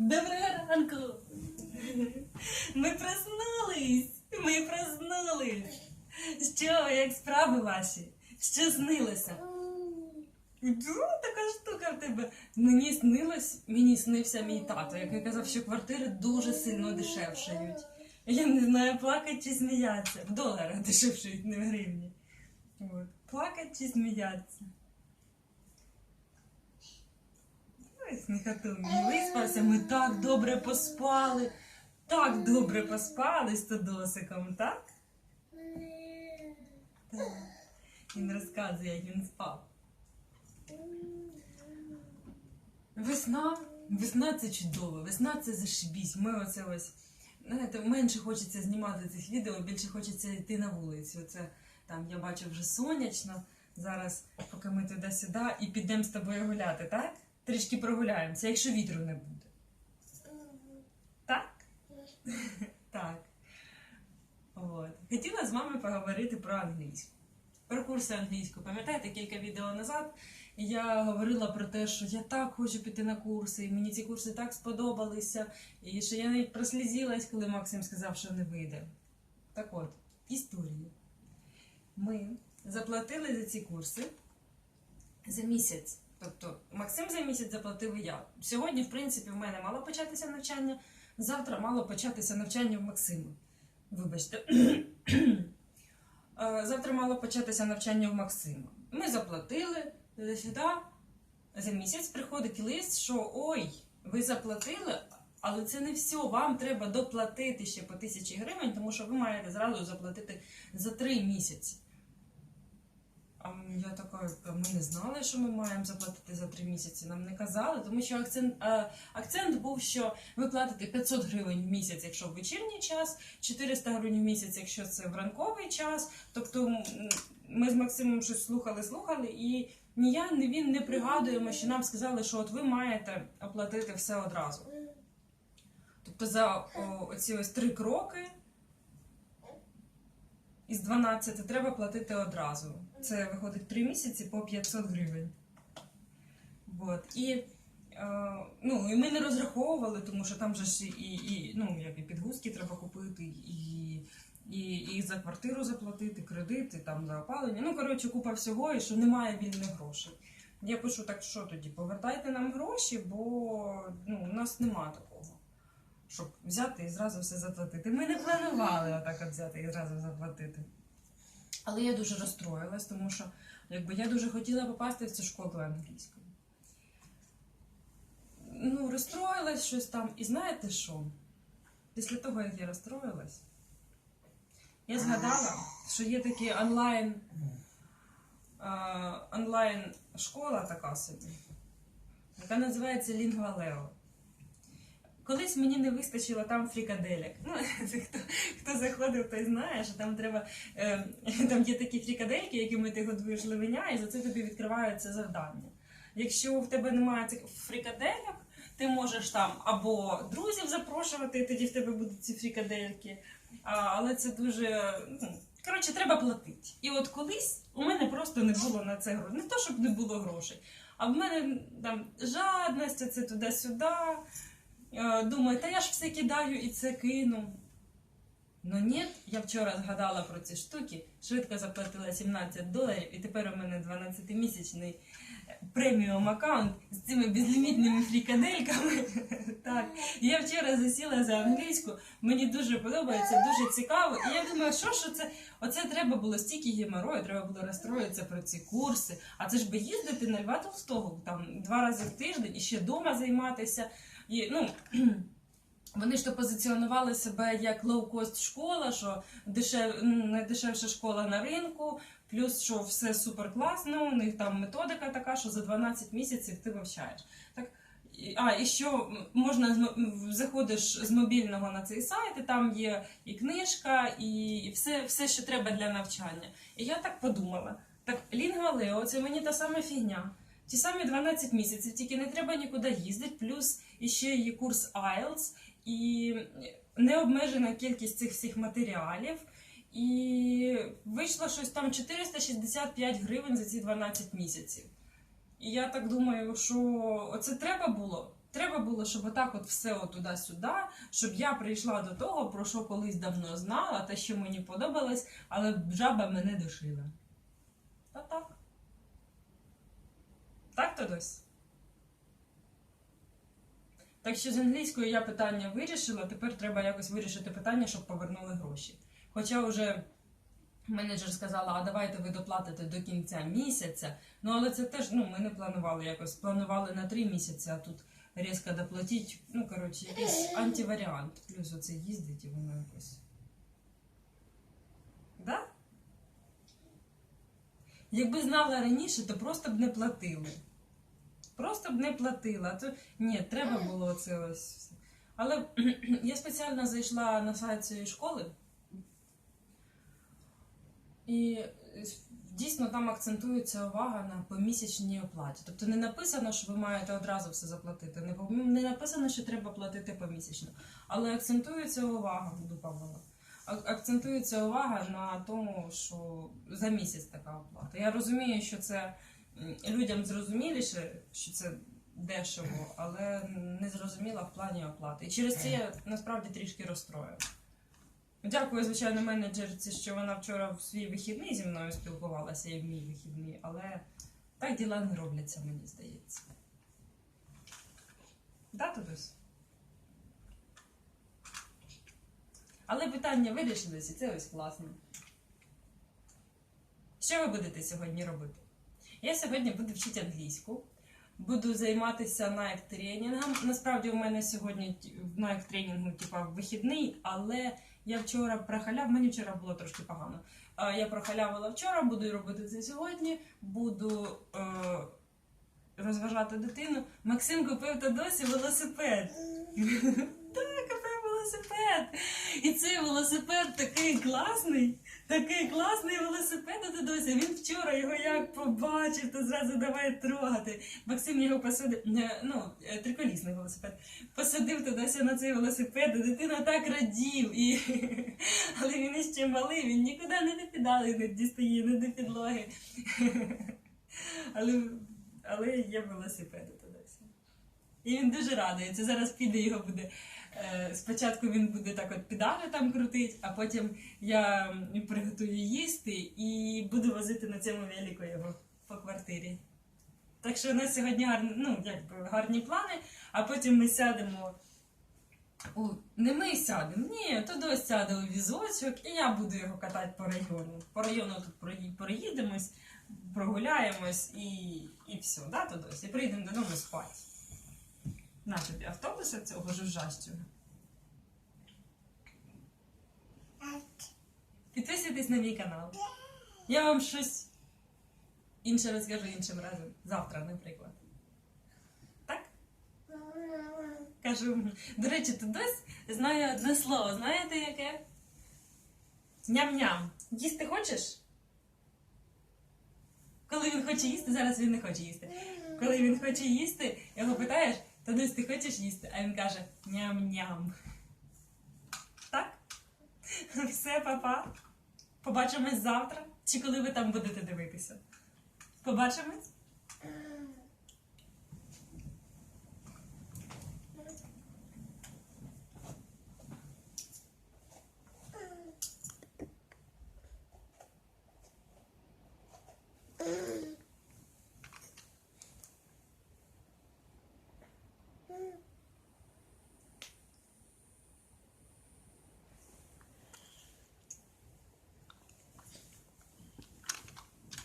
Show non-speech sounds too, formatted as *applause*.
Доброго ранку! Ми проснулись! Ми проснулись! Що, як справи ваші? Що снилося? Така штука в тебе? Мені снилось, мені снився мій тато, який казав, що квартири дуже сильно дешевшають. Я не знаю, плакати чи сміятися. В доларах дешевшають, не в гривні. От. Плакати чи сміятися. Ой, сміхотун виспався, ми так добре поспали. Так добре поспали з Тодосиком, так? Так. Він розказує, як він спав. Весна. Весна це чудово, весна це зашибісь. Ми оце ось. Знаєте, менше хочеться знімати цих відео, більше хочеться йти на вулицю. Це там я бачу вже сонячно. Зараз, поки ми туди-сюди, і підемо з тобою гуляти, так? Трішки прогуляємося, якщо вітру не буде. Так? Так. От. Хотіла з вами поговорити про англійську. Про курси англійської. Пам'ятаєте, кілька відео назад я говорила про те, що я так хочу піти на курси, і мені ці курси так сподобалися, і що я навіть прослізилась, коли Максим сказав, що не вийде. Так от, історія. Ми заплатили за ці курси за місяць. Тобто Максим за місяць заплатив і я. Сьогодні, в принципі, в мене мало початися навчання, завтра мало початися навчання в Максима. Вибачте. Е, Завтра мало початися навчання в Максима. Ми заплатили сюди. За місяць приходить лист, що ой, ви заплатили, але це не все. Вам треба доплатити ще по тисячі гривень, тому що ви маєте зразу заплатити за три місяці. Я така, ми не знали, що ми маємо заплатити за три місяці. Нам не казали, тому що акцент, а, акцент був, що ви платите 500 гривень в місяць, якщо в вечірній час, 400 гривень в місяць, якщо це в ранковий час. Тобто ми з Максимом щось слухали, слухали, і ні я, ні він не пригадуємо, що нам сказали, що от ви маєте оплатити все одразу. Тобто за оці ось три кроки із 12 треба платити одразу. Це виходить 3 місяці по 500 гривень. От. І, е, ну, і ми не розраховували, тому що там же ж і, і, ну, як і підгузки треба купити, і, і, і за квартиру заплатити, кредити, там за опалення. Ну, коротше, купа всього, і що немає вільних грошей. Я пишу, так що тоді, повертайте нам гроші, бо ну, у нас нема такого. Щоб взяти і зразу все заплатити. Ми не планували отак от взяти і зразу заплатити. Але я дуже розстроїлась, тому що якби, я дуже хотіла попасти в цю школу англійської. Ну, розстроїлась щось там. І знаєте що? Після того, як я розстроїлась, я згадала, що є такі онлайн, е, онлайн школа така собі, яка називається Lingua Leo. Колись мені не вистачило там фрікаделек. Ну, *laughs* хто, хто заходив, той знає, що там треба. Е, там є такі фрікадельки, якими ти годуєш ливеня, і за це тобі відкриваються завдання. Якщо в тебе немає цих фрікадельок, ти можеш там або друзів запрошувати, і тоді в тебе будуть ці фрікадельки. А, але це дуже. ну, Коротше, треба платити. І от колись у мене просто не було на це грошей. Не то, щоб не було грошей, а в мене там жадність, це туди-сюди. Е, Думаю, та я ж все кидаю і це кину. Ну ні, я вчора згадала про ці штуки, швидко заплатила 17 доларів, і тепер у мене 12-місячний преміум аккаунт з цими безлімітними фрікадельками. *laughs* Так, я вчора засіла за англійську, мені дуже подобається, дуже цікаво. І я думаю, що ж це? Оце треба було стільки геморою, треба було розстроїтися про ці курси. А це ж би їздити на Льва Толстого там два рази в тиждень і ще вдома займатися. І, ну, *clears throat* вони ж то позиціонували себе як лоу-кост школа, що дешев, ну, найдешевша школа на ринку, плюс що все супер класно, у них там методика така, що за 12 місяців ти вивчаєш. Так, а, і що можна заходиш з мобільного на цей сайт, і там є і книжка, і все, все, що треба для навчання. І я так подумала: так, Лінгалео, це мені та сама фігня. Ті самі 12 місяців, тільки не треба нікуди їздити, плюс іще є курс IELTS, і необмежена кількість цих всіх матеріалів. І вийшло щось там 465 гривень за ці 12 місяців. І я так думаю, що це треба було. Треба було, щоб отак от все туди-сюди, щоб я прийшла до того, про що колись давно знала, те, що мені подобалось, але жаба мене душила. Та так. Так, Так що з англійською я питання вирішила, тепер треба якось вирішити питання, щоб повернули гроші. Хоча вже менеджер сказала, а давайте ви доплатите до кінця місяця. Ну але це теж ну, ми не планували якось. Планували на три місяці, а тут різко доплатіть. Ну, коротше, якийсь антиваріант. Плюс оце їздить і воно якось. Да? Якби знала раніше, то просто б не платили. Просто б не платила. То ні, треба було це ось. все. Але *clears throat* я спеціально зайшла на сайт цієї школи. І е, дійсно там акцентується увага на помісячній оплаті. Тобто не написано, що ви маєте одразу все заплатити. Не, не написано, що треба платити помісячно. Але акцентується увага, дупа мала. А- Акцентується увага на тому, що за місяць така оплата. Я розумію, що це людям зрозуміліше, що це дешево, але не зрозуміла в плані оплати. І через це я насправді трішки розстроєна. Дякую, звичайно, менеджерці, що вона вчора в свій вихідний зі мною спілкувалася і в мій вихідний, але так діла не робляться, мені здається. Да, Тодусь? Але питання вирішились, і це ось класно. Що ви будете сьогодні робити? Я сьогодні буду вчити англійську. Буду займатися найк-тренінгом. Насправді у мене сьогодні ті- в найк-тренінгу типа вихідний, але я вчора прохаляв, мені вчора було трошки погано. Я прохалявила вчора, буду робити це сьогодні, буду е, розважати дитину. Максим купив та досі велосипед. *laughs* Так, купив велосипед. І цей велосипед такий класний, такий класний велосипед у досі. Він вчора його як побачив, то зразу давай трогати. Максим його посадив, е, ну, е, триколісний велосипед. Посадив Тодося на цей велосипед, і дитина так радів. І... *laughs* Але він іще малий, він нікуди не до не дістає, не до підлоги. *laughs* Але, але є велосипед у Тодося. І він дуже радий. Зараз піде його буде. е, Спочатку він буде так от педалі там крутить, а потім я приготую їсти і буду возити на цьому велику його по квартирі. Так що у нас сьогодні гарні, ну, якби гарні плани, а потім ми сядемо. У, не ми сядемо, ні, то сяде у візочок, і я буду його катати по району. По району тут проїдемось, прогуляємось і, і все, да, то дось? І прийдемо додому спати. На тобі автобуса цього жужжащого. Підписуйтесь на мій канал. Я вам щось інше розкажу іншим разом. Завтра, наприклад. Так? Кажу. До речі, Тодось знає одне слово. Знаєте яке? Ням-ням. Їсти хочеш? Коли він хоче їсти, зараз він не хоче їсти. Коли він хоче їсти, його питаєш, Тодось, ти хочеш їсти? А він каже ням-ням. Так? *laughs* Все, папа. Побачимось завтра. Чи коли ви там будете дивитися? Побачимось?